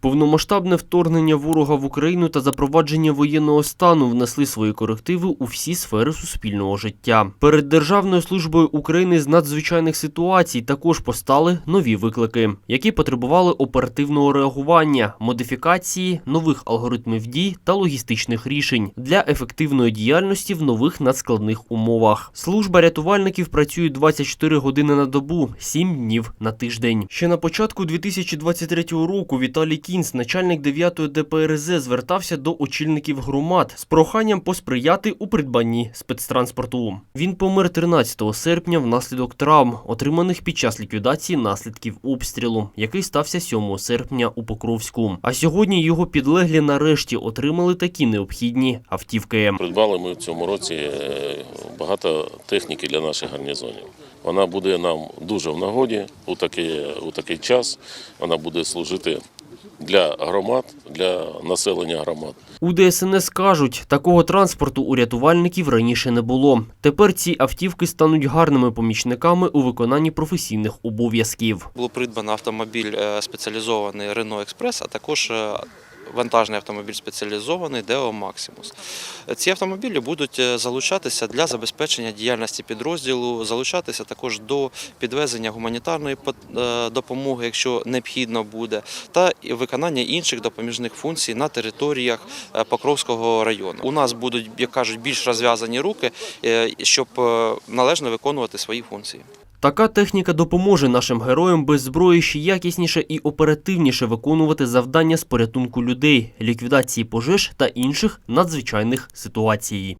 Повномасштабне вторгнення ворога в Україну та запровадження воєнного стану внесли свої корективи у всі сфери суспільного життя. Перед Державною службою України з надзвичайних ситуацій також постали нові виклики, які потребували оперативного реагування, модифікації, нових алгоритмів дій та логістичних рішень для ефективної діяльності в нових надскладних умовах. Служба рятувальників працює 24 години на добу, 7 днів на тиждень. Ще на початку 2023 року Віталій Кінц, начальник 9-ї ДПРЗ, звертався до очільників громад з проханням посприяти у придбанні спецтранспорту. Він помер 13 серпня внаслідок травм, отриманих під час ліквідації наслідків обстрілу, який стався 7 серпня у Покровську. А сьогодні його підлеглі нарешті отримали такі необхідні автівки. Придбали ми в цьому році е, багато техніки для наших гарнізонів. Вона буде нам дуже в нагоді у такий, у такий час. Вона буде служити для громад, для населення громад. У ДСНС кажуть, такого транспорту у рятувальників раніше не було. Тепер ці автівки стануть гарними помічниками у виконанні професійних обов'язків. Було придбано автомобіль е, спеціалізований Renault Express, а також е, вантажний автомобіль спеціалізований Deo Maximus. Ці автомобілі будуть е, залучатися для забезпечення діяльності підрозділу, залучатися також до підвезення гуманітарної е, допомоги, якщо необхідно буде, та виконання інших допоміжних функцій на територіях е, Покровського району. У нас будуть, як кажуть, більш розв'язані руки, щоб належно виконувати свої функції. Така техніка допоможе нашим героям без зброї ще якісніше і оперативніше виконувати завдання з порятунку людей, ліквідації пожеж та інших надзвичайних ситуацій.